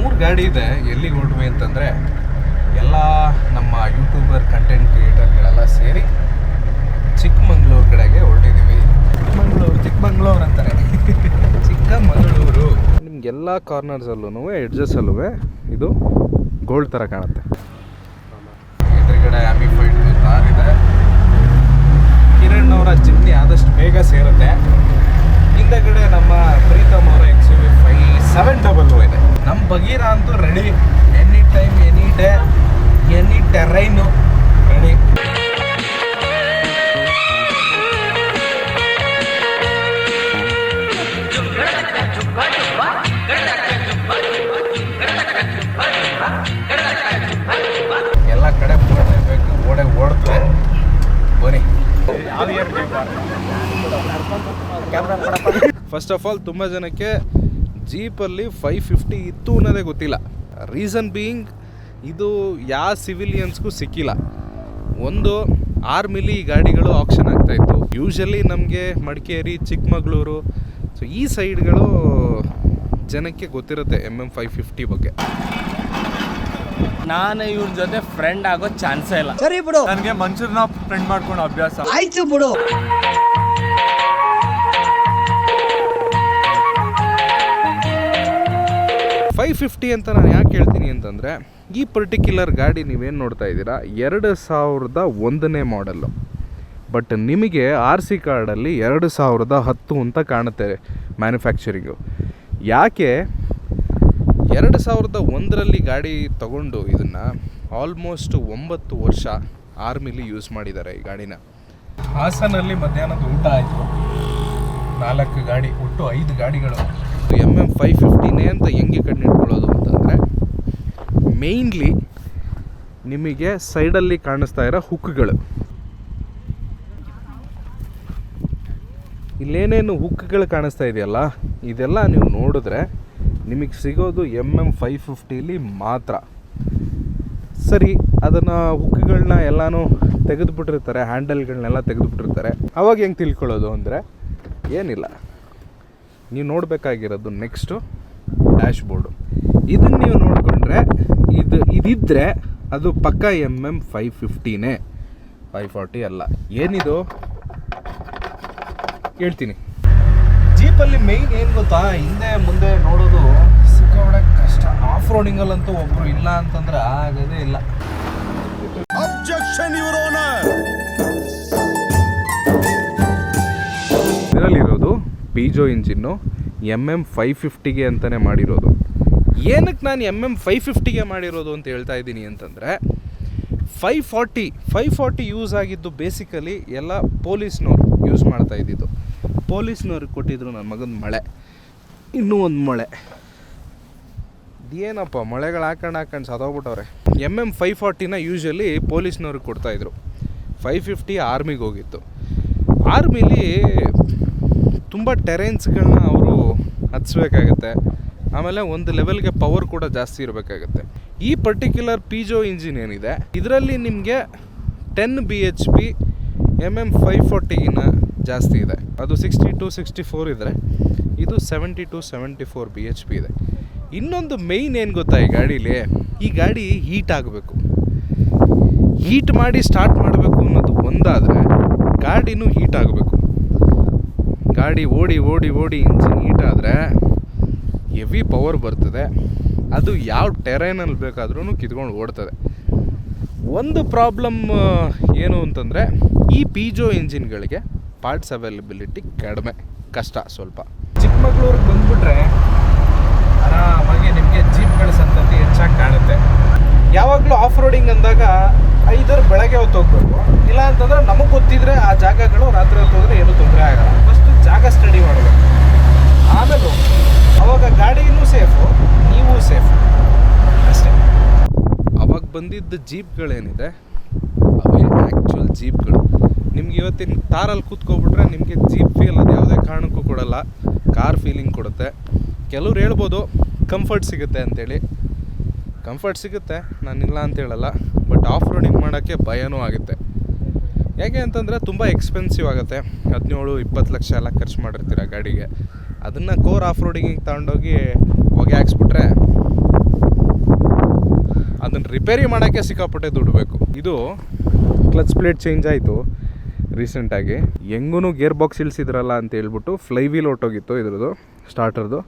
ಮೂರು ಗಾಡಿ ಇದೆ ಎಲ್ಲಿಗೆ ಹೊರಟ್ವಿ ಅಂತಂದರೆ ಎಲ್ಲ ನಮ್ಮ ಯೂಟ್ಯೂಬರ್ ಕಂಟೆಂಟ್ ಕ್ರಿಯೇಟರ್ಗಳೆಲ್ಲ ಸೇರಿ ಚಿಕ್ಕಮಂಗ್ಳೂರು ಕಡೆಗೆ ಹೊರಟಿದ್ದೀವಿ ಚಿಕ್ಕಮಂಗ್ಳೂರು ಚಿಕ್ಕಮಂಗ್ಳೂರು ಅಂತಾರೆ ಚಿಕ್ಕಮಗಳೂರು. ನಿಮ್ಗೆಲ್ಲ ಕಾರ್ನರ್ಸಲ್ಲೂ ಎಡ್ಜಸ್ಸಲ್ಲೂ ಇದು ಗೋಲ್ಡ್ ಥರ ಕಾಣುತ್ತೆ. ಎದುರುಗಡೆ ಆಮಿಫೈಡ್ ಕಾರ್ ಇದೆ. ಕಿರಣ್ ಅವರ ಚಿಮ್ನಿ ಆದಷ್ಟು ಬೇಗ ಸೇರುತ್ತೆ. ಹಿಂದಗಡೆ ನಮ್ಮ ಪ್ರೀತಮ್ ಅವರ X U V seven double ಇದೆ. ನಮ್ಮ ಬಗೀರ ಅಂತೂ ready any time any day any terrain ready ಎಲ್ಲ ಕಡೆ ಓಡಬೇಕು ಓಡೆ ಓಡ್ತದೆ ಬನ್ನಿ. ಫಸ್ಟ್ ಆಫ್ ಆಲ್ ತುಂಬ ಜನಕ್ಕೆ ಜೀಪಲ್ಲಿ ಫೈವ್ ಫಿಫ್ಟಿ ಇತ್ತು ಅನ್ನೋದೇ ಗೊತ್ತಿಲ್ಲ. ರೀಸನ್ ಬೀಯಿಂಗ್ ಇದು ಯಾವ ಸಿವಿಲಿಯನ್ಸ್ಗೂ ಸಿಕ್ಕಿಲ್ಲ. ಒಂದು ಆರ್ಮಿಲಿ ಈ ಗಾಡಿಗಳು ಆಪ್ಷನ್ ಆಗ್ತಾಯಿತ್ತು ಯೂಶಲಿ ನಮಗೆ ಮಡಿಕೇರಿ ಚಿಕ್ಕಮಗಳೂರು ಸೊ ಈ ಸೈಡ್ಗಳು ಜನಕ್ಕೆ ಗೊತ್ತಿರುತ್ತೆ ಎಂ ಎಂ ಫೈವ್ ಫಿಫ್ಟಿ ಬಗ್ಗೆ. ನಾನು ಇವ್ರ ಜೊತೆ ಫ್ರೆಂಡ್ ಆಗೋ ಚಾನ್ಸೇ ಇಲ್ಲ. ಸರಿ ಬಿಡು. ನನಗೆ ಮನುಷ್ಯರನ್ನ ಫ್ರೆಂಡ್ ಮಾಡ್ಕೊಂಡು ಅಭ್ಯಾಸ. ಆಯ್ತು ಬಿಡು. ಫೈವ್ ಫಿಫ್ಟಿ ಅಂತ ನಾನು ಯಾಕೆ ಹೇಳ್ತೀನಿ ಅಂತಂದರೆ, ಈ ಪರ್ಟಿಕ್ಯುಲರ್ ಗಾಡಿ ನೀವೇನು ನೋಡ್ತಾ ಇದ್ದೀರಾ? ಎರಡು ಸಾವಿರದ ಒಂದನೇ ಮಾಡೆಲ್ಲು ಬಟ್ ನಿಮಗೆ ಆರ್ ಸಿ ಕಾರ್ಡಲ್ಲಿ ಎರಡು ಸಾವಿರದ ಹತ್ತು ಅಂತ ಕಾಣುತ್ತೆ ಮ್ಯಾನುಫ್ಯಾಕ್ಚರಿಂಗು ಯಾಕೆ? ಎರಡು ಸಾವಿರದ ಒಂದರಲ್ಲಿ ಗಾಡಿ ತಗೊಂಡು ಇದನ್ನು ಆಲ್ಮೋಸ್ಟ್ ಒಂಬತ್ತು ವರ್ಷ ಆರ್ಮಿಲಿ ಯೂಸ್ ಮಾಡಿದ್ದಾರೆ ಈ ಗಾಡಿನ. ಹಾಸನಲ್ಲಿ ಮಧ್ಯಾಹ್ನದ ಊಟ ಆಯಿತು. ನಾಲ್ಕು ಗಾಡಿ ಒಟ್ಟು ಐದು ಗಾಡಿಗಳು. ಎಂ ಎಂ ಫೈವ್ ಫಿಫ್ಟಿನೇ ಅಂತ ಹೆಂಗೆ ಕಣ್ಣಿಟ್ಕೊಳ್ಳೋದು ಅಂತಂದರೆ ಮೇಯ್ನ್ಲಿ ನಿಮಗೆ ಸೈಡಲ್ಲಿ ಕಾಣಿಸ್ತಾ ಇರೋ ಹುಕ್ಗಳು ಇಲ್ಲೇನೇನು ಹುಕ್ಗಳು ಕಾಣಿಸ್ತಾ ಇದೆಯಲ್ಲ, ಇದೆಲ್ಲ ನೀವು ನೋಡಿದ್ರೆ ನಿಮಗೆ ಸಿಗೋದು ಎಂ ಎಂ ಫೈವ್ ಫಿಫ್ಟೀಲಿ ಮಾತ್ರ. ಸರಿ, ಅದನ್ನು ಹುಕ್ಗಳನ್ನ ಎಲ್ಲನೂ ತೆಗೆದುಬಿಟ್ಟಿರ್ತಾರೆ ಹ್ಯಾಂಡಲ್ಗಳನ್ನೆಲ್ಲ ತೆಗೆದುಬಿಟ್ಟಿರ್ತಾರೆ. ಅವಾಗ ಹೆಂಗೆ ತಿಳ್ಕೊಳ್ಳೋದು ಅಂದರೆ, ಏನಿಲ್ಲ. ನೀವು ನೋಡಬೇಕಾಗಿರೋದು ನೆಕ್ಸ್ಟು ಡ್ಯಾಶ್ ಬೋರ್ಡು ಇದನ್ನು ನೀವು ನೋಡಿಕೊಂಡ್ರೆ ಇದು ಇದಿದ್ದರೆ ಅದು ಪಕ್ಕ ಎಂ ಎಂ ಫೈವ್ ಫಿಫ್ಟಿನೇ ಫೈವ್ ಫಾರ್ಟಿ ಅಲ್ಲ. ಏನಿದು? ಹೇಳ್ತೀನಿ. ಜೀಪಲ್ಲಿ ಮೇಯ್ನ್ ಏನು ಗೊತ್ತಾ? ಹಿಂದೆ ಮುಂದೆ ನೋಡೋದು ಸಿಕ್ಕೋಡೆ ಕಷ್ಟ. ಆಫ್ ರೋಡಿಂಗಲ್ಲಂತೂ ಒಬ್ಬರು ಇಲ್ಲ ಅಂತಂದ್ರೆ ಆಗೋದೇ ಇಲ್ಲ. ಇದರಲ್ಲಿರೋದು Peugeot engine M M five ಫಿಫ್ಟಿಗೆ ಅಂತಲೇ ಮಾಡಿರೋದು. ಏನಕ್ಕೆ ನಾನು ಎಂ ಎಂ ಫೈವ್ ಫಿಫ್ಟಿಗೆ ಮಾಡಿರೋದು ಅಂತ ಹೇಳ್ತಾ ಇದ್ದೀನಿ ಅಂತಂದರೆ, five forty five forty use ಆಗಿದ್ದು ಬೇಸಿಕಲಿ ಎಲ್ಲ ಪೊಲೀಸ್ನವ್ರು ಯೂಸ್ ಮಾಡ್ತಾ ಇದ್ದಿದ್ದು. ಪೊಲೀಸ್ನವ್ರಿಗೆ ಕೊಟ್ಟಿದ್ರು ನನ್ನ ಮಗನ ಮಳೆ. ಇನ್ನೂ ಒಂದು ಮಳೆ. ಏನಪ್ಪ ಮಳೆಗಳು ಹಾಕೊಂಡು ಹಾಕೊಂಡು ಸದೋಗ್ಬಿಟ್ಟವ್ರೆ. ಎಂ ಎಂ ಫೈವ್ ಫಾರ್ಟಿನ ಯೂಶ್ವಲಿ ಪೊಲೀಸ್ನವ್ರಿಗೆ ಕೊಡ್ತಾಯಿದ್ರು ಫೈವ್ ಫಿಫ್ಟಿ ಆರ್ಮಿಗೆ ಹೋಗಿತ್ತು. ಆರ್ಮಿಲಿ ತುಂಬ ಟೆರೆನ್ಸ್ಗಳನ್ನ ಅವರು ಹತ್ಸ್ಬೇಕಾಗತ್ತೆ. ಆಮೇಲೆ ಒಂದು ಲೆವೆಲ್ಗೆ ಪವರ್ ಕೂಡ ಜಾಸ್ತಿ ಇರಬೇಕಾಗತ್ತೆ. ಈ ಪರ್ಟಿಕ್ಯುಲರ್ ಪಿಜೋ ಇಂಜಿನ್ ಏನಿದೆ, ಇದರಲ್ಲಿ ನಿಮಗೆ ten B H P M M five ಫೋರ್ಟಿಗಿನ ಜಾಸ್ತಿ ಇದೆ. ಅದು ಸಿಕ್ಸ್ಟಿ ಟು ಸಿಕ್ಸ್ಟಿ ಫೋರ್ ಇದ್ದರೆ ಇದು seventy two seventy four B H P ಇದೆ. ಇನ್ನೊಂದು ಮೇಯ್ನ್ ಏನು ಗೊತ್ತಾ ಈ ಗಾಡೀಲಿ? ಈ ಗಾಡಿ ಹೀಟ್ ಆಗಬೇಕು. ಹೀಟ್ ಮಾಡಿ ಸ್ಟಾರ್ಟ್ ಮಾಡಬೇಕು ಅನ್ನೋದು ಒಂದಾದರೆ ಗಾಡಿನೂ ಹೀಟ್ ಆಗಬೇಕು. ಗಾಡಿ ಓಡಿ ಓಡಿ ಓಡಿ ಇಂಜಿನ್ ಹೀಟ್ ಆದರೆ ಹೆವಿ ಪವರ್ ಬರ್ತದೆ. ಅದು ಯಾವ ಟೆರೈನಲ್ಲಿ ಬೇಕಾದ್ರೂ ಕಿತ್ಕೊಂಡು ಓಡ್ತದೆ. ಒಂದು ಪ್ರಾಬ್ಲಮ್ ಏನು ಅಂತಂದರೆ ಈ ಪಿಜೋ ಇಂಜಿನ್ಗಳಿಗೆ ಪಾರ್ಟ್ಸ್ ಅವೈಲಬಿಲಿಟಿ ಕಡಿಮೆ, ಕಷ್ಟ ಸ್ವಲ್ಪ. ಚಿಕ್ಕಮಗಳೂರಿಗೆ ಬಂದುಬಿಟ್ರೆ ಆರಾಮಾಗಿ ನಿಮಗೆ ಜೀಪ್ಗಳ ಸಂತತಿ ಹೆಚ್ಚಾಗಿ ಕಾಣುತ್ತೆ. ಯಾವಾಗಲೂ ಆಫ್ ರೋಡಿಂಗ್ ಅಂದಾಗ ಐದರ ಬೆಳಗ್ಗೆ ಹೊತ್ತು ಹೋಗ್ಬೇಕು. ಇಲ್ಲ ಅಂತಂದ್ರೆ ನಮಗೆ ಗೊತ್ತಿದ್ರೆ ಆ ಜಾಗಗಳು ರಾತ್ರಿ ಹೊತ್ತು ಹೋದ್ರೆ ಏನೂ ತೊಂದರೆ ಆಗಲ್ಲ ಫಸ್ಟ್ ಮಾಡಬೇಕು. ಆಮೇಲೆ ಅವಾಗ ಗಾಡಿನೂ ಸೇಫು ನೀವು ಸೇಫ್ ಅಷ್ಟೇ. ಅವಾಗ ಬಂದಿದ್ದ ಜೀಪ್ಗಳೇನಿದೆ, ಅವೇ ಆ್ಯಕ್ಚುಯಲ್ ಜೀಪ್ಗಳು. ನಿಮ್ಗೆ ಇವತ್ತಿನ ಕಾರಲ್ಲಿ ಕೂತ್ಕೊಬಿಟ್ರೆ ನಿಮಗೆ ಜೀಪ್ ಫೀಲ್ ಅದು ಯಾವುದೇ ಕಾರಣಕ್ಕೂ ಕೊಡಲ್ಲ ಕಾರ್ ಫೀಲಿಂಗ್ ಕೊಡುತ್ತೆ. ಕೆಲವ್ರು ಹೇಳ್ಬೋದು ಕಂಫರ್ಟ್ ಸಿಗುತ್ತೆ ಅಂತೇಳಿ. ಕಂಫರ್ಟ್ ಸಿಗುತ್ತೆ, ನಾನಿಲ್ಲ ಅಂತ ಹೇಳಲ್ಲ ಬಟ್ ಆಫ್ ರೋಡಿಂಗ್ ಮಾಡೋಕ್ಕೆ ಭಯನೂ ಆಗುತ್ತೆ. ಯಾಕೆ ಅಂತಂದರೆ ತುಂಬ ಎಕ್ಸ್ಪೆನ್ಸಿವ್ ಆಗುತ್ತೆ. ಹದಿನೇಳು, ಇಪ್ಪತ್ತು ಲಕ್ಷ ಎಲ್ಲ ಖರ್ಚು ಮಾಡಿರ್ತೀರ ಗಾಡಿಗೆ. ಅದನ್ನು ಕೋರ್ ಆಫ್ ರೋಡಿಂಗಿಗೆ ತಗೊಂಡೋಗಿ ಹೊಗೆ ಹಾಕ್ಸ್ಬಿಟ್ರೆ ಅದನ್ನು ರಿಪೇರಿ ಮಾಡೋಕ್ಕೆ ಸಿಕ್ಕಾಪಟ್ಟೆ ದುಡ್ಡು ಬೇಕು. ಇದು ಕ್ಲಚ್ ಪ್ಲೇಟ್ ಚೇಂಜ್ ಆಯಿತು ರೀಸೆಂಟಾಗಿ ಹೆಂಗೂ ಗೇರ್ ಬಾಕ್ಸ್ ಇಳಿಸಿದ್ರಲ್ಲ ಅಂತ ಹೇಳ್ಬಿಟ್ಟು ಫ್ಲೈ ವೀಲ್ ಹೊಟ್ಟೋಗಿತ್ತು ಇದ್ರದ್ದು ಸ್ಟಾರ್ಟರ್ದು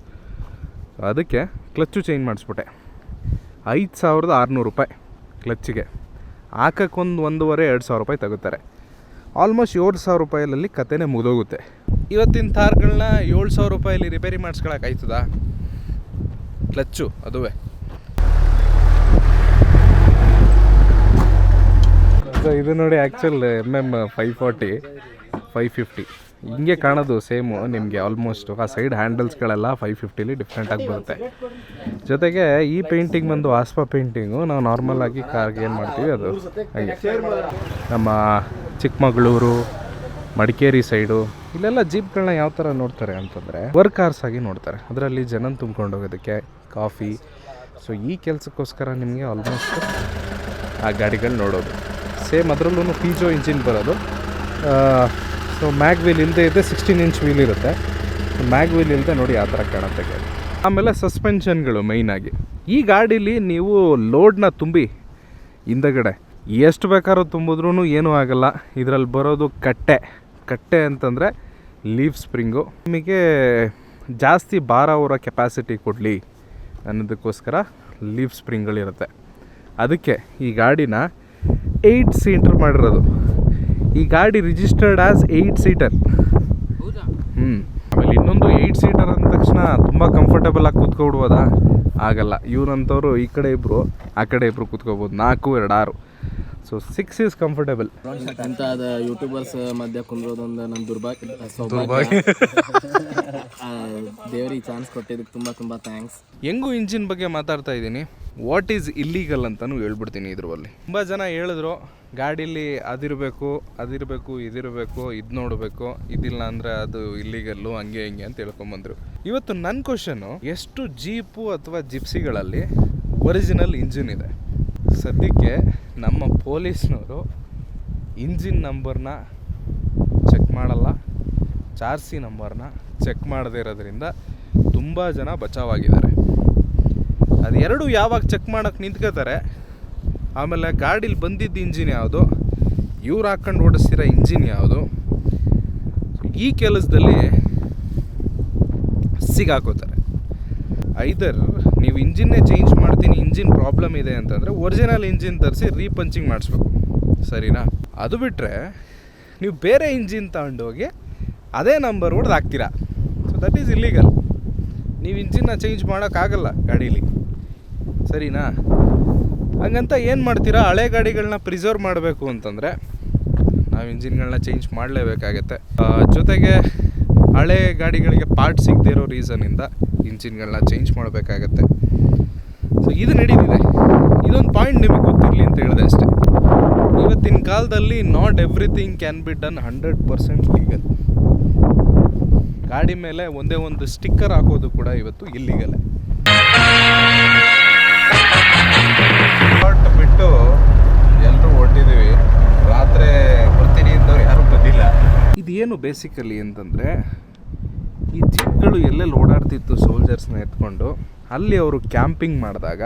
ಅದಕ್ಕೆ ಕ್ಲಚ್ಚು ಚೇಂಜ್ ಮಾಡಿಸ್ಬಿಟ್ಟೆ. ಐದು ಸಾವಿರದ ಆರುನೂರು ರೂಪಾಯಿ ಕ್ಲಚ್ಚಿಗೆ ಹಾಕಕ್ಕೊಂದು ಒಂದೂವರೆ, ಎರಡು ಸಾವಿರ ರೂಪಾಯಿ ತಗೋತಾರೆ. ಆಲ್ಮೋಸ್ಟ್ ಏಳು ಸಾವಿರ ರೂಪಾಯಲ್ಲಿ ಕತೆನೇ ಮುಗಿದೋಗುತ್ತೆ. ಇವತ್ತಿನ ಥಾರ್ಗಳನ್ನ ಏಳು ಸಾವಿರ ರೂಪಾಯಲ್ಲಿ ರಿಪೇರಿ ಮಾಡಿಸ್ಕೊಳಕ್ಕೆ ಆಯ್ತದಾ? ಕ್ಲಚ್ಚು, ಅದುವೇ. ಸೊ ಇದು ನೋಡಿ actual M M five forty five fifty ಹಿಂಗೆ ಕಾಣೋದು ಸೇಮು ನಿಮಗೆ ಆಲ್ಮೋಸ್ಟ್ ಆ ಸೈಡ್ ಹ್ಯಾಂಡಲ್ಸ್ಗಳೆಲ್ಲ ಫೈವ್ ಫಿಫ್ಟಿಲಿ ಡಿಫ್ರೆಂಟಾಗಿ ಬರುತ್ತೆ. ಜೊತೆಗೆ ಈ ಪೇಂಟಿಂಗ್ ಬಂದು ಆಸ್ಪಾ ಪೇಂಟಿಂಗು ನಾವು ನಾರ್ಮಲ್ ಆಗಿ ಕಾರ್ಗೆ ಏನು ಮಾಡ್ತೀವಿ ಅದು? ನಮ್ಮ ಚಿಕ್ಕಮಗಳೂರು, ಮಡಿಕೇರಿ ಸೈಡು, ಇಲ್ಲೆಲ್ಲ ಜೀಪ್ಗಳನ್ನ ಯಾವ ಥರ ನೋಡ್ತಾರೆ ಅಂತಂದರೆ ವರ್ಕ್ ಕಾರ್ಸ್ ಆಗಿ ನೋಡ್ತಾರೆ. ಅದರಲ್ಲಿ ಜನ ತುಂಬ್ಕೊಂಡು ಹೋಗೋದಕ್ಕೆ ಕಾಫಿ. ಸೊ ಈ ಕೆಲಸಕ್ಕೋಸ್ಕರ ನಿಮಗೆ ಆಲ್ಮೋಸ್ಟ್ ಆ ಗಾಡಿಗಳು ನೋಡೋದು. ಸೇಮ್ ಅದರಲ್ಲೂ ಪೀಜೋ ಇಂಜಿನ್ ಬರೋದು. ಸೊ ಮ್ಯಾಗ್ ವೀಲ್ ಇಲ್ಲದೆ ಇದೆ ಸಿಕ್ಸ್ಟೀನ್ ಇಂಚ್ ವೀಲ್ ಇರುತ್ತೆ. ಮ್ಯಾಗ್ ವೀಲ್ ಇಲ್ಲದೆ ನೋಡಿ ಆ ಥರ ಕಾಣುತ್ತೆ ಗಾಡಿ. ಆಮೇಲೆ ಸಸ್ಪೆನ್ಷನ್ಗಳು ಮೈನಾಗಿ ಈ ಗಾಡೀಲಿ ನೀವು ಲೋಡ್ನ ತುಂಬಿ ಹಿಂದಗಡೆ ಎಷ್ಟು ಬೇಕಾದ್ರೂ ತುಂಬಿದ್ರೂ ಏನೂ ಆಗಲ್ಲ. ಇದರಲ್ಲಿ ಬರೋದು ಕಟ್ಟೆ. ಕಟ್ಟೆ ಅಂತಂದರೆ ಲೀಫ್ ಸ್ಪ್ರಿಂಗು. ನಿಮಗೆ ಜಾಸ್ತಿ ಭಾರ ಅವರ ಕೆಪಾಸಿಟಿ ಕೊಡಲಿ ಅನ್ನೋದಕ್ಕೋಸ್ಕರ ಲೀಫ್ ಸ್ಪ್ರಿಂಗ್ಗಳಿರುತ್ತೆ. ಅದಕ್ಕೆ ಈ ಗಾಡಿನ ಏಯ್ಟ್ ಸೀಟರ್ ಮಾಡಿರೋದು. ಈ ಗಾಡಿ ರಿಜಿಸ್ಟರ್ಡ್ ಆಸ್ ಏಯ್ಟ್ ಸೀಟರ್ ಹ್ಞೂ ಆಮೇಲೆ ಇನ್ನೊಂದು ಏಯ್ಟ್ ಸೀಟರ್ ಅಂದ ತಕ್ಷಣ ತುಂಬ ಕಂಫರ್ಟಬಲ್ ಆಗಿ ಕೂತ್ಕೊಬಿಡ್ಬೋದಾ? ಆಗಲ್ಲ. ಇವ್ರಂಥವ್ರು ಈ ಕಡೆ ಇಬ್ಬರು ಆ ಕಡೆ ಇಬ್ಬರು ಕೂತ್ಕೋಬೋದು. ನಾಲ್ಕು ಎರಡು ಆರು. ಸೊ ಸಿಕ್ಸ್ ಈಸ್ ಕಂಫರ್ಟೇಬಲ್ ಇಂಥದ ಯೂಟ್ಯೂಬರ್ಸ್ ಮಧ್ಯ ಕುಂದ್ರೋದೊಂದು ನನ್ನ ದುರ್ಭಾಗ್ಯ ಸೌಭಾಗ್ಯ. ದೇವ್ರಿಗೆ ಚಾನ್ಸ್ ಕೊಟ್ಟಿದ್ದಕ್ಕೆ ತುಂಬ ತುಂಬ ಥ್ಯಾಂಕ್ಸ್ ಹೆಂಗೂ ಇಂಜಿನ್ ಬಗ್ಗೆ ಮಾತಾಡ್ತಾ ಇದ್ದೀನಿ? ವಾಟ್ ಈಸ್ ಇಲ್ಲೀಗಲ್ ಅಂತಲೂ ಹೇಳ್ಬಿಡ್ತೀನಿ ಇದ್ರಲ್ಲಿ ತುಂಬ ಜನ ಹೇಳಿದ್ರು ಗಾಡೀಲಿ ಅದಿರಬೇಕು ಅದಿರಬೇಕು ಇದಿರಬೇಕು ಇದು ನೋಡಬೇಕು ಇದಿಲ್ಲ ಅಂದರೆ ಅದು ಇಲ್ಲಿಗಲ್ಲು ಹಂಗೆ ಹಿಂಗೆ ಅಂತ ಹೇಳ್ಕೊಂಬಂದರು. ಇವತ್ತು ನನ್ನ ಕ್ವಶನು ಎಷ್ಟು ಜೀಪು ಅಥವಾ ಜಿಪ್ಸಿಗಳಲ್ಲಿ ಒರಿಜಿನಲ್ ಇಂಜಿನ್ ಇದೆ? ಸದ್ಯಕ್ಕೆ ನಮ್ಮ ಪೊಲೀಸ್ನವರು ಇಂಜಿನ್ ನಂಬರ್ನ ಚೆಕ್ ಮಾಡಲ್ಲ ಚಾರ್ಸಿ ನಂಬರ್ನ ಚೆಕ್ ಮಾಡದೇ ಇರೋದ್ರಿಂದ ತುಂಬ ಜನ ಬಚಾವಾಗಿದ್ದಾರೆ. ಅದೆರಡು ಯಾವಾಗ ಚೆಕ್ ಮಾಡೋಕ್ಕೆ ನಿಂತ್ಕೋತಾರೆ, ಆಮೇಲೆ ಗಾಡೀಲಿ ಬಂದಿದ್ದ ಇಂಜಿನ್ ಯಾವುದು, ಇವ್ರು ಹಾಕ್ಕೊಂಡು ಓಡಿಸ್ತಿರೋ ಇಂಜಿನ್ ಯಾವುದು, ಈ ಕೆಲಸದಲ್ಲಿ ಸಿಗಾಕೋತಾರೆ. ಐದರ್ ನೀವು ಇಂಜಿನ್ನೇ ಚೇಂಜ್ ಮಾಡ್ತೀನಿ, ಇಂಜಿನ್ ಪ್ರಾಬ್ಲಮ್ ಇದೆ ಅಂತಂದರೆ ಒರಿಜಿನಲ್ ಇಂಜಿನ್ ತರಿಸಿ ರೀಪಂಚಿಂಗ್ ಮಾಡಿಸ್ಬೇಕು. ಸರಿನಾ? ಅದು ಬಿಟ್ಟರೆ ನೀವು ಬೇರೆ ಇಂಜಿನ್ ತಗೊಂಡೋಗಿ ಅದೇ ನಂಬರ್ ಹೊಡೆದು ಹಾಕ್ತೀರಾ? ಸೊ ದಟ್ ಈಸ್ ಇಲ್ಲೀಗಲ್ ನೀವು ಇಂಜಿನ್ನ ಚೇಂಜ್ ಮಾಡೋಕ್ಕಾಗಲ್ಲ ಗಾಡೀಲಿ. ಸರಿನಾ? ಹಂಗಂತ ಏನು ಮಾಡ್ತೀರಾ? ಹಳೆ ಗಾಡಿಗಳನ್ನ ಪ್ರಿಸರ್ವ್ ಮಾಡಬೇಕು ಅಂತಂದರೆ ನಾವು ಇಂಜಿನ್ಗಳನ್ನ ಚೇಂಜ್ ಮಾಡಲೇಬೇಕಾಗತ್ತೆ. ಜೊತೆಗೆ ಹಳೆ ಗಾಡಿಗಳಿಗೆ ಪಾರ್ಟ್ ಸಿಗದೇ ಇರೋ ರೀಸನಿಂದ ಇಂಜಿನ್ಗಳನ್ನ ಚೇಂಜ್ ಮಾಡಬೇಕಾಗತ್ತೆ. ಸೊ ಇದು ನಡೀತಿದೆ. ಇದೊಂದು ಪಾಯಿಂಟ್ ನಿಮಗೆ ಗೊತ್ತಿರಲಿ ಅಂತ ಹೇಳಿದೆ ಅಷ್ಟೇ. ಇವತ್ತಿನ ಕಾಲದಲ್ಲಿ not everything can be done hundred percent legal ಗಾಡಿ ಮೇಲೆ ಒಂದೇ ಒಂದು ಸ್ಟಿಕ್ಕರ್ ಹಾಕೋದು ಕೂಡ ಇವತ್ತು ಇಲ್ಲಿಗಲೇ ಬಿಟ್ಟು ಎಲ್ಲರೂ ಹೊರಟಿದ್ದೀವಿ ರಾತ್ರಿ ಬರ್ತೀನಿ ಅಂದವ್ರು ಯಾರೂ ಬಂದಿಲ್ಲ. ಇದೇನು ಬೇಸಿಕಲಿ ಅಂತಂದರೆ ಈ ಜೀಪ್ಗಳು ಎಲ್ಲೆಲ್ಲಿ ಓಡಾಡ್ತಿತ್ತು ಸೋಲ್ಜರ್ಸ್ನ ಎತ್ಕೊಂಡು ಅಲ್ಲಿ ಅವರು ಕ್ಯಾಂಪಿಂಗ್ ಮಾಡಿದಾಗ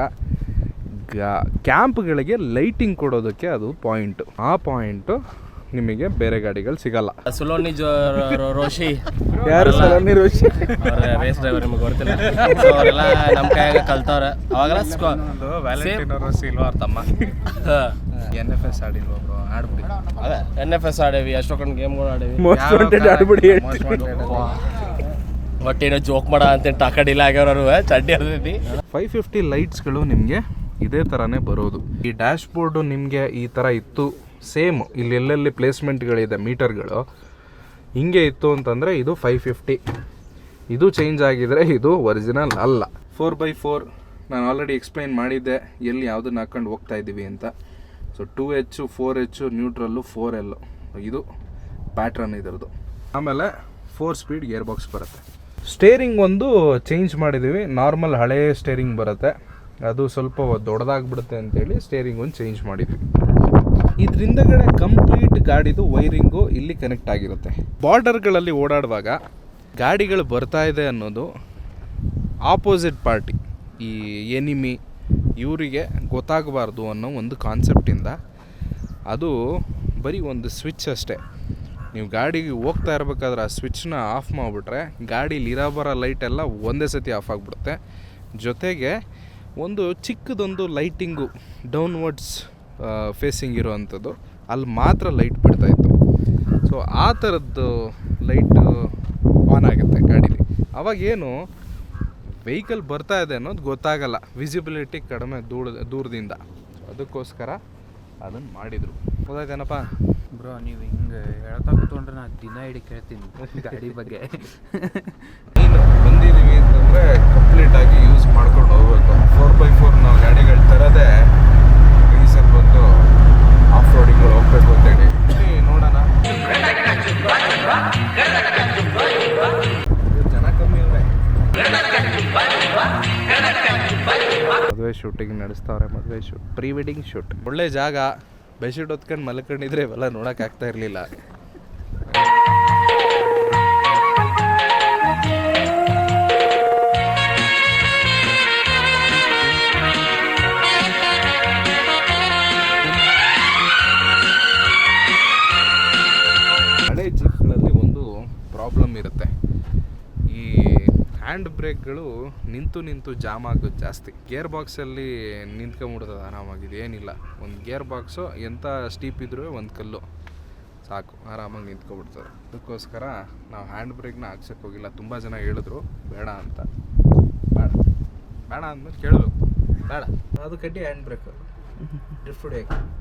ಗ ಕ್ಯಾಂಪ್ಗಳಿಗೆ ಲೈಟಿಂಗ್ ಕೊಡೋದಕ್ಕೆ ಅದು ಪಾಯಿಂಟು ಆ ಪಾಯಿಂಟು ನಿಮಗೆ ಬೇರೆ ಗಾಡಿಗಳು ಸಿಗಲ್ಲ. ಸುಲೋನಿ ರೋಶಿ ಯಾರು ಸುಲೋನಿ ರೋಷಿ? ಅವ್ರ ರೇಸ್ ಡ್ರೈವರ್ ನಿಮಗೆ ಗೊತ್ತಿಲ್ಲ. ಅವರೆಲ್ಲ ನಮ್ಮ ಕೈಯಾಗ ಕಲ್ತವ್ರೆ. ಅವಾಗೆಲ್ಲ ಸಿಲ್ವಾರ್ ಸಿಲ್ವಾ ತಮ್ಮ? ಎನ್ ಎಫ್ ಎಸ್ ಆಡಿಲ್ವ ಒಬ್ರು ಆಡ್ಬಿಡಿ. ಅದೇ ಎನ್ ಎಫ್ ಎಸ್ ಆಡೇವಿ ಎಷ್ಟೊಂದು ಗೇಮ್ಗಳು ಆಡೇವಿ. ಮೋಸ್ಟ್ ವಾಂಟೆಡ್ ಆಡ್ಬಿಡಿ. ಒಟ್ಟೇನೋ ಜೋಕ್ ಮಾಡ ಅಂತ ಟಾಕಡಿಲ್ಲ ಆಗ್ಯಾವ್ರು ಚಡ್ಡಿ ಹರಿದೈತಿ ಫೈವ್ ಫಿಫ್ಟಿ ಲೈಟ್ಸ್ಗಳು ನಿಮಗೆ ಇದೇ ಥರನೇ ಬರೋದು. ಈ ಡ್ಯಾಶ್ ಬೋರ್ಡು ನಿಮಗೆ ಈ ಥರ ಇತ್ತು. ಸೇಮ್ ಇಲ್ಲಿ ಎಲ್ಲೆಲ್ಲಿ ಪ್ಲೇಸ್ಮೆಂಟ್ಗಳಿದೆ ಮೀಟರ್ಗಳು ಹಿಂಗೆ ಇತ್ತು ಅಂತಂದರೆ ಇದು ಫೈವ್ ಫಿಫ್ಟಿ ಇದು ಚೇಂಜ್ ಆಗಿದ್ರೆ ಇದು ಒರಿಜಿನಲ್ ಅಲ್ಲ. ಫೋರ್ ಬೈ ಫೋರ್ ನಾನು ಆಲ್ರೆಡಿ ಎಕ್ಸ್ಪ್ಲೈನ್ ಮಾಡಿದ್ದೆ. ಎಲ್ಲಿ ಯಾವುದನ್ನ ಹಾಕೊಂಡು ಹೋಗ್ತಾ ಇದ್ದೀವಿ ಅಂತ. So two H four H neutral four L ಇದು ಪ್ಯಾಟ್ರನ್ ಇದರದು ಆಮೇಲೆ ಫೋರ್ ಸ್ಪೀಡ್ ಗೇರ್ ಬಾಕ್ಸ್ ಬರುತ್ತೆ. ಸ್ಟೇರಿಂಗ್ ಒಂದು ಚೇಂಜ್ ಮಾಡಿದ್ದೀವಿ ನಾರ್ಮಲ್ ಹಳೆ ಸ್ಟೇರಿಂಗ್ ಬರುತ್ತೆ. ಅದು ಸ್ವಲ್ಪ ದೊಡ್ಡದಾಗ್ಬಿಡುತ್ತೆ ಅಂತೇಳಿ ಸ್ಟೇರಿಂಗ್ ಒಂದು ಚೇಂಜ್ ಮಾಡಿದ್ವಿ. ಇದರಿಂದಗಡೆ ಕಂಪ್ಲೀಟ್ ಗಾಡಿದು ವೈರಿಂಗು ಇಲ್ಲಿ ಕನೆಕ್ಟ್ ಆಗಿರುತ್ತೆ. ಬಾರ್ಡರ್ಗಳಲ್ಲಿ ಓಡಾಡುವಾಗ ಗಾಡಿಗಳು ಬರ್ತಾ ಇದೆ ಅನ್ನೋದು ಆಪೋಸಿಟ್ ಪಾರ್ಟಿ ಈ ಎನಿಮಿ ಇವರಿಗೆ ಗೊತ್ತಾಗಬಾರ್ದು ಅನ್ನೋ ಒಂದು ಕಾನ್ಸೆಪ್ಟಿಂದ ಅದು ಬರೀ ಒಂದು ಸ್ವಿಚ್ ಅಷ್ಟೇ. ನೀವು ಗಾಡಿಗೆ ಹೋಗ್ತಾ ಇರಬೇಕಾದ್ರೆ ಆ ಸ್ವಿಚ್ನ ಆಫ್ ಮಾಡಿಬಿಟ್ರೆ ಗಾಡೀಲಿ ಇರೋ ಬರೋ ಲೈಟೆಲ್ಲ ಒಂದೇ ಸತಿ ಆಫ್ ಆಗಿಬಿಡುತ್ತೆ. ಜೊತೆಗೆ ಒಂದು ಚಿಕ್ಕದೊಂದು ಲೈಟಿಂಗು ಡೌನ್ವರ್ಡ್ಸ್ ಫೇಸಿಂಗ್ ಇರೋವಂಥದ್ದು. ಅಲ್ಲಿ ಮಾತ್ರ ಲೈಟ್ ಬಿಡ್ತಾಯಿತ್ತು ಸೊ ಆ ಥರದ್ದು ಲೈಟು ಆನ್ ಆಗುತ್ತೆ ಗಾಡೀಲಿ. ಅವಾಗೇನು ವೆಹಿಕಲ್ ಬರ್ತಾ ಇದೆ ಅನ್ನೋದು ಗೊತ್ತಾಗಲ್ಲ. ವಿಸಿಬಿಲಿಟಿ ಕಡಿಮೆ ದೂರ ದೂರದಿಂದ. ಅದಕ್ಕೋಸ್ಕರ ಅದನ್ನು ಮಾಡಿದರು. ಹೌದಾಗೇನಪ್ಪ ಬ್ರೋ, ನೀವು ಹಿಂಗೆ ಹೇಳ್ತಾ ಕೂತ್ಕೊಂಡ್ರೆ ನಾನು ದಿನ ಇಡೀ ಕೇಳ್ತೀನಿ ಗಾಡಿ ಬಗ್ಗೆ. ನೀನು ಬಂದಿದ್ದೀವಿ ಅಂತಂದರೆ ಕಂಪ್ಲೀಟಾಗಿ ಯೂಸ್ ಮಾಡ್ಕೊಂಡು ಹೋಗ್ಬೇಕು. ಫೋರ್ ಬೈ ಫೋರ್ ನಾವು ಗಾಡಿಗಳು ತರದೇ ರೀಸನ್ ಬಂದು ಆಫ್ ರೋಡಿಂಗ್ಗಳು ಹೋಗ್ಬೇಕು ಅಂತ ಹೇಳಿ ನೋಡೋಣ. ಜನ ಕಮ್ಮಿ ಮದುವೆ ಶೂಟಿಂಗ್ ನಡೆಸ್ತಾವ್ರೆ ಮದುವೆ ಶೂಟ್ ಪ್ರೀ ವೆಡ್ಡಿಂಗ್ ಶೂಟ್ ಒಳ್ಳೆ ಜಾಗ. ಬೆಡ್ಶೀಟ್ ಹೊತ್ಕೊಂಡು ಮಲ್ಕೊಂಡಿದ್ರೆ ಇವೆಲ್ಲ ನೋಡೋಕ್ಕಾಗ್ತಾ ಇರಲಿಲ್ಲ. ಬ್ರೇಕ್ಗಳು ನಿಂತು ನಿಂತು ಜಾಮ್ ಆಗೋದು ಜಾಸ್ತಿ. ಗೇರ್ ಬಾಕ್ಸಲ್ಲಿ ನಿಂತ್ಕೊಂಬಿಡ್ತದೆ ಆರಾಮಾಗಿದೆ ಏನಿಲ್ಲ. ಒಂದು ಗೇರ್ ಬಾಕ್ಸು ಎಂಥ ಸ್ಟೀಪ್ ಇದ್ರೂ ಒಂದು ಕಲ್ಲು. ಸಾಕು ಆರಾಮಾಗಿ ನಿಂತ್ಕೊಬಿಡ್ತದೆ ಅದಕ್ಕೋಸ್ಕರ ನಾವು ಹ್ಯಾಂಡ್ ಬ್ರೇಕ್ನ ಹಾಕ್ಸಕ್ಕೆ ಹೋಗಿಲ್ಲ. ತುಂಬ ಜನ ಹೇಳಿದ್ರು ಬೇಡ ಅಂತ. ಬೇಡ. ಬೇಡ ಅಂದ್ಮೇಲೆ ಕೇಳಬೇಕು. ಬೇಡ. ಅದು ಕಡ್ಡಿ ಹ್ಯಾಂಡ್ ಬ್ರೇಕ್. ಡ್ರಿಫ್ಟ್ ಹೊಡಿಯೋಕೆ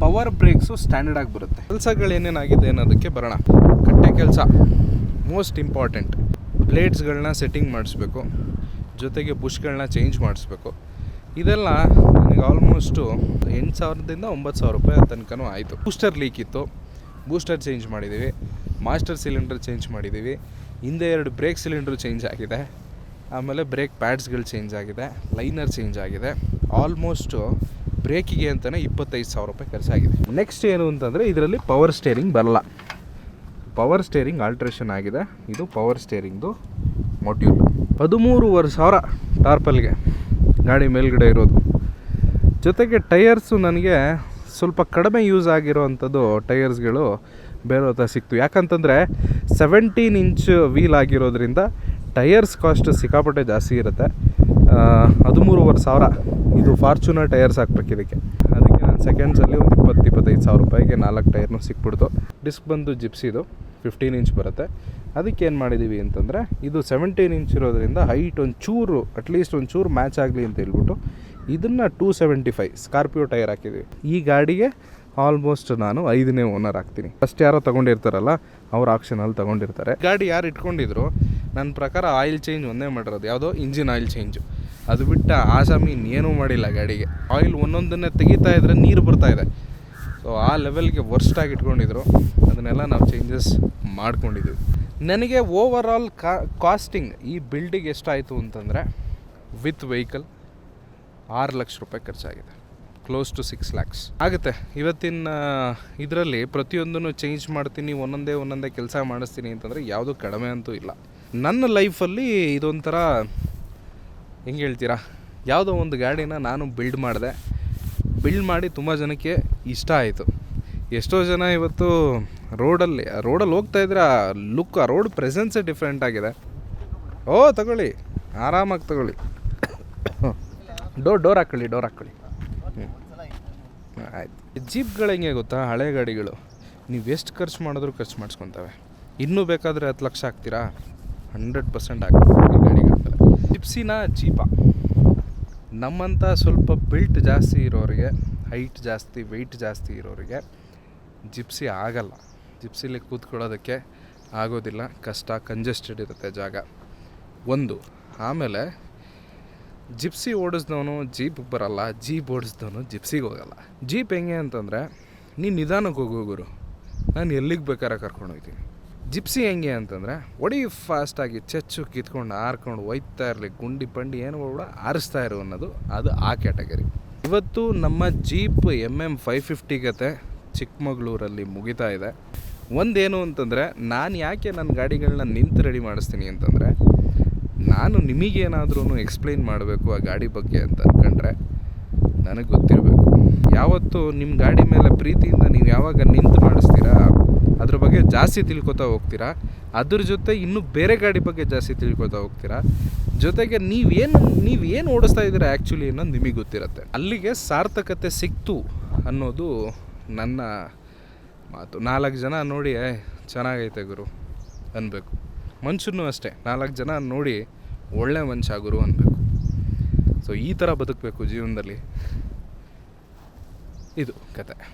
ಪವರ್ ಬ್ರೇಕ್ಸು ಸ್ಟ್ಯಾಂಡರ್ಡ್ ಆಗಿ ಬರುತ್ತೆ. ಕೆಲಸಗಳು ಏನೇನಾಗಿದೆ ಅನ್ನೋದಕ್ಕೆ ಬರೋಣ. ಕಟ್ಟೆ ಕೆಲಸ. Most important. ಬ್ಲೇಡ್ಸ್ಗಳನ್ನ ಸೆಟ್ಟಿಂಗ್ ಮಾಡಿಸ್ಬೇಕು, ಜೊತೆಗೆ ಬುಷ್ಗಳನ್ನ ಚೇಂಜ್ ಮಾಡಿಸ್ಬೇಕು. ಇದೆಲ್ಲ ನನಗೆ ಆಲ್ಮೋಸ್ಟು ಎಂಟು ಸಾವಿರದಿಂದ ಒಂಬತ್ತು ಸಾವಿರ ರೂಪಾಯಿ ತನಕನೂ ಆಯಿತು. ಬೂಸ್ಟರ್ ಲೀಕ್ ಇತ್ತು. ಬೂಸ್ಟರ್ ಚೇಂಜ್ ಮಾಡಿದ್ದೀವಿ. ಮಾಸ್ಟರ್ ಸಿಲಿಂಡರ್ ಚೇಂಜ್ ಮಾಡಿದ್ದೀವಿ. ಹಿಂದೆ ಎರಡು ಬ್ರೇಕ್ ಸಿಲಿಂಡ್ರು ಚೇಂಜ್ ಆಗಿದೆ. ಆಮೇಲೆ ಬ್ರೇಕ್ ಪ್ಯಾಡ್ಸ್ಗಳು ಚೇಂಜ್ ಆಗಿದೆ. ಲೈನರ್ ಚೇಂಜ್ ಆಗಿದೆ. ಆಲ್ಮೋಸ್ಟು ಬ್ರೇಕಿಗೆ ಅಂತಲೇ ಇಪ್ಪತ್ತೈದು ಸಾವಿರ ರೂಪಾಯಿ ಖರ್ಚಾಗಿದೆ. ನೆಕ್ಸ್ಟ್ ಏನು ಅಂತಂದರೆ ಇದರಲ್ಲಿ ಪವರ್ ಸ್ಟೇರಿಂಗ್ ಬರಲ್ಲ. ಪವರ್ ಸ್ಟೇರಿಂಗ್ ಆಲ್ಟ್ರೇಷನ್ ಆಗಿದೆ. ಇದು ಪವರ್ ಸ್ಟೇರಿಂಗ್ದು ಮೊಟ್ಯೂಲ್ ಹದಿಮೂರುವರೆ ಸಾವಿರ ಟಾರ್ಪಲ್ಗೆ ಗಾಡಿ ಮೇಲ್ಗಡೆ ಇರೋದು. ಜೊತೆಗೆ ಟೈಯರ್ಸು ನನಗೆ ಸ್ವಲ್ಪ ಕಡಿಮೆ ಯೂಸ್ ಆಗಿರೋವಂಥದ್ದು ಟೈಯರ್ಸ್ಗಳು ಬೇರೆ ಹತ್ರ ಸಿಕ್ತು. ಯಾಕಂತಂದರೆ ಸೆವೆಂಟೀನ್ ಇಂಚ್ ವೀಲ್ ಆಗಿರೋದ್ರಿಂದ ಟೈಯರ್ಸ್ ಕಾಸ್ಟ್ ಸಿಕ್ಕಾಪಟ್ಟೆ ಜಾಸ್ತಿ ಇರುತ್ತೆ. ಹದಿಮೂರುವರೆ ಸಾವಿರ ಇದು ಫಾರ್ಚುನರ್ ಟೈರ್ಸ್ ಹಾಕ್ಬೇಕು ಇದಕ್ಕೆ. ಸೆಕೆಂಡ್ಸಲ್ಲಿ ಒಂದು ಇಪ್ಪತ್ತು, ಇಪ್ಪತ್ತೈದು ಸಾವಿರ ರೂಪಾಯಿಗೆ ನಾಲ್ಕು ಟೈರ್ನು ಸಿಕ್ಬಿಡ್ತು. ಡಿಸ್ಕ್ ಬಂದು ಜಿಪ್ಸಿದು ಫಿಫ್ಟೀನ್ ಇಂಚ್ ಬರುತ್ತೆ. ಅದಕ್ಕೆ ಏನು ಮಾಡಿದ್ದೀವಿ ಅಂತಂದರೆ, ಇದು ಸೆವೆಂಟೀನ್ ಇಂಚ್ ಇರೋದ್ರಿಂದ ಹೈಟ್ ಒಂದು ಚೂರು ಅಟ್ಲೀಸ್ಟ್ ಒಂದು ಚೂರು ಮ್ಯಾಚ್ ಆಗಲಿ ಅಂತ ಹೇಳ್ಬಿಟ್ಟು ಇದನ್ನು two seventy five Scorpio tyre ಹಾಕಿದ್ದೀವಿ ಈ ಗಾಡಿಗೆ ಆಲ್ಮೋಸ್ಟ್ ನಾನು ಐದನೇ ಓನರ್ ಆಗ್ತೀನಿ. ಫಸ್ಟ್ ಯಾರೋ ತೊಗೊಂಡಿರ್ತಾರಲ್ಲ, ಅವ್ರ ಆಕ್ಷನಲ್ಲಿ ತಗೊಂಡಿರ್ತಾರೆ. ಗಾಡಿ ಯಾರು ಇಟ್ಕೊಂಡಿದ್ರು ನನ್ನ ಪ್ರಕಾರ ಆಯಿಲ್ ಚೇಂಜ್ ಒಂದೇ ಮಾಡಿರೋದು. ಯಾವುದೋ ಇಂಜಿನ್ ಆಯಿಲ್ ಚೇಂಜು ಅದು ಬಿಟ್ಟು ಆಸಾಮಿ ಇನ್ನೇನೂ ಮಾಡಿಲ್ಲ ಗಾಡಿಗೆ. ಆಯಿಲ್ ಒಂದೊಂದನ್ನೇ ತೆಗಿತಾ ಇದ್ರೆ ನೀರು ಇದೆ. ಸೊ ಆ ಲೆವೆಲ್ಗೆ ವರ್ಸ್ಟಾಗಿ ಇಟ್ಕೊಂಡಿದ್ರು. ಅದನ್ನೆಲ್ಲ ನಾವು ಚೇಂಜಸ್ ಮಾಡ್ಕೊಂಡಿದ್ವಿ. ನನಗೆ ಓವರ್ ಆಲ್ ಕಾಸ್ಟಿಂಗ್ ಈ ಬಿಲ್ಡಿಗೆ ಎಷ್ಟಾಯಿತು ಅಂತಂದರೆ ವಿತ್ ವೆಹಿಕಲ್ ಆರು ಲಕ್ಷ ರೂಪಾಯಿ ಖರ್ಚಾಗಿದೆ. ಕ್ಲೋಸ್ ಟು ಸಿಕ್ಸ್ ಲ್ಯಾಕ್ಸ್ ಆಗುತ್ತೆ. ಇವತ್ತಿನ, ಇದರಲ್ಲಿ ಪ್ರತಿಯೊಂದನ್ನು ಚೇಂಜ್ ಮಾಡ್ತೀನಿ, ಒಂದೊಂದೇ ಒಂದೊಂದೇ ಕೆಲಸ ಮಾಡಿಸ್ತೀನಿ ಅಂತಂದರೆ ಯಾವುದೂ ಕಡಿಮೆ ಅಂತೂ ಇಲ್ಲ. ನನ್ನ ಲೈಫಲ್ಲಿ ಇದೊಂಥರ ಹೆಂಗೆ ಹೇಳ್ತೀರಾ? ಯಾವುದೋ ಒಂದು ಗಾಡಿನ ನಾನು ಬಿಲ್ಡ್ ಮಾಡಿದೆ. ಬಿಲ್ಡ್ ಮಾಡಿ ತುಂಬ ಜನಕ್ಕೆ ಇಷ್ಟ ಆಯಿತು. ಎಷ್ಟೋ ಜನ ಇವತ್ತು ರೋಡಲ್ಲಿ ರೋಡಲ್ಲಿ ಹೋಗ್ತಾ ಇದ್ರೆ ಆ ಲುಕ್ ಆ ರೋಡ್ ಪ್ರೆಸೆನ್ಸೇ ಡಿಫ್ರೆಂಟ್ ಆಗಿದೆ. ಓ, ತಗೊಳ್ಳಿ. ಆರಾಮಾಗಿ ತಗೊಳ್ಳಿ. ಡೋರ್ ಡೋರ್ ಹಾಕ್ಕೊಳ್ಳಿ ಡೋರ್ ಹಾಕ್ಕೊಳ್ಳಿ ಹ್ಞೂ ಆಯ್ತು. ಜೀಪ್ಗಳು ಹೆಂಗೆ ಗೊತ್ತಾ? ಹಳೆ ಗಾಡಿಗಳು. ನೀವು ಎಷ್ಟು ಖರ್ಚು ಮಾಡಿದ್ರು ಖರ್ಚು ಮಾಡಿಸ್ಕೊತವೆ. ಇನ್ನೂ ಬೇಕಾದರೆ ಹತ್ತು ಲಕ್ಷ ಹಾಕ್ತೀರಾ? ಹಂಡ್ರೆಡ್ ಪರ್ಸೆಂಟ್ ಈ ಜಿಪ್ಸಿನ ಜೀಪ ನಮ್ಮಂಥ ಸ್ವಲ್ಪ ಬಿಲ್ಟ್ ಜಾಸ್ತಿ ಇರೋರಿಗೆ ಹೈಟ್ ಜಾಸ್ತಿ ವೆಯ್ಟ್ ಜಾಸ್ತಿ ಇರೋರಿಗೆ ಜಿಪ್ಸಿ ಆಗಲ್ಲ. ಜಿಪ್ಸಿಲಿ ಕೂತ್ಕೊಳ್ಳೋದಕ್ಕೆ ಆಗೋದಿಲ್ಲ. ಕಷ್ಟ ಕಂಜೆಸ್ಟೆಡ್ ಇರುತ್ತೆ ಜಾಗ. ಒಂದು, ಆಮೇಲೆ ಜಿಪ್ಸಿ ಓಡಿಸ್ದವನು ಜೀಪ್ ಬರಲ್ಲ, ಜೀಪ್ ಓಡಿಸ್ದವನು ಜಿಪ್ಸಿಗೆ ಹೋಗಲ್ಲ. ಜೀಪ್ ಹೆಂಗೆ ಅಂತಂದರೆ, ನೀನು ನಿಧಾನಕ್ಕೆ ಹೋಗು ಗುರು. ನಾನು ಎಲ್ಲಿಗೆ ಬೇಕಾದ್ರೆ ಕರ್ಕೊಂಡು ಹೋಗ್ತೀನಿ. ಜಿಪ್ಸಿ ಹೆಂಗೆ ಅಂತಂದರೆ, ಒಡಿ ಫಾಸ್ಟಾಗಿ ಚಚ್ಚು, ಕಿತ್ಕೊಂಡು ಹಾರ್ಕೊಂಡು ಒಯ್ತಾ ಇರಲಿ, ಗುಂಡಿ ಪಂಡಿ ಏನು ಕೂಡ ಆರಿಸ್ತಾ ಇರು ಅನ್ನೋದು ಅದು ಆ ಕ್ಯಾಟಗರಿ. ಇವತ್ತು ನಮ್ಮ jeep M M five fifty ಕತೆ ಚಿಕ್ಕಮಗಳೂರಲ್ಲಿ ಮುಗಿತಾ ಇದೆ. ಒಂದೇನು ಅಂತಂದರೆ, ನಾನು ಯಾಕೆ ನನ್ನ ಗಾಡಿಗಳನ್ನ ನಿಂತು ರೆಡಿ ಮಾಡಿಸ್ತೀನಿ ಅಂತಂದರೆ, ನಾನು ನಿಮಗೇನಾದ್ರೂ ಎಕ್ಸ್ಪ್ಲೈನ್ ಮಾಡಬೇಕು ಆ ಗಾಡಿ ಬಗ್ಗೆ ಅಂತ ಅಂದ್ಕೊಂಡ್ರೆ ನನಗೆ ಗೊತ್ತಿರಬೇಕು. ಯಾವತ್ತು ನಿಮ್ಮ ಗಾಡಿ ಮೇಲೆ ಪ್ರೀತಿಯಿಂದ ನೀವು ಯಾವಾಗ ನಿಂತು ಬಗ್ಗೆ ಜಾಸ್ತಿ ತಿಳ್ಕೊತಾ ಹೋಗ್ತೀರಾ? ಅದ್ರ ಜೊತೆ ಇನ್ನೂ ಬೇರೆ ಗಾಡಿ ಬಗ್ಗೆ ಜಾಸ್ತಿ ತಿಳ್ಕೊತಾ ಹೋಗ್ತೀರಾ? ಜೊತೆಗೆ ನೀವೇನು ನೀವೇನು ಓಡಿಸ್ತಾ ಇದ್ದೀರಾ ಆ್ಯಕ್ಚುಲಿ ಅನ್ನೋದು ನಿಮಗೆ ಗೊತ್ತಿರುತ್ತೆ. ಅಲ್ಲಿಗೆ ಸಾರ್ಥಕತೆ ಸಿಕ್ತು ಅನ್ನೋದು ನನ್ನ ಮಾತು. ನಾಲ್ಕು ಜನ ನೋಡಿ "ಏ, ಚೆನ್ನಾಗೈತೆ ಗುರು ಅನ್ನಬೇಕು ಮನುಷ್ಯನೂ ಅಷ್ಟೇ. ನಾಲ್ಕು ಜನ ನೋಡಿ ಒಳ್ಳೆ ಮನುಷ್ಯ ಗುರು ಅನ್ನಬೇಕು ಸೊ ಈ ಥರ ಬದುಕಬೇಕು ಜೀವನದಲ್ಲಿ. ಇದು ಕತೆ.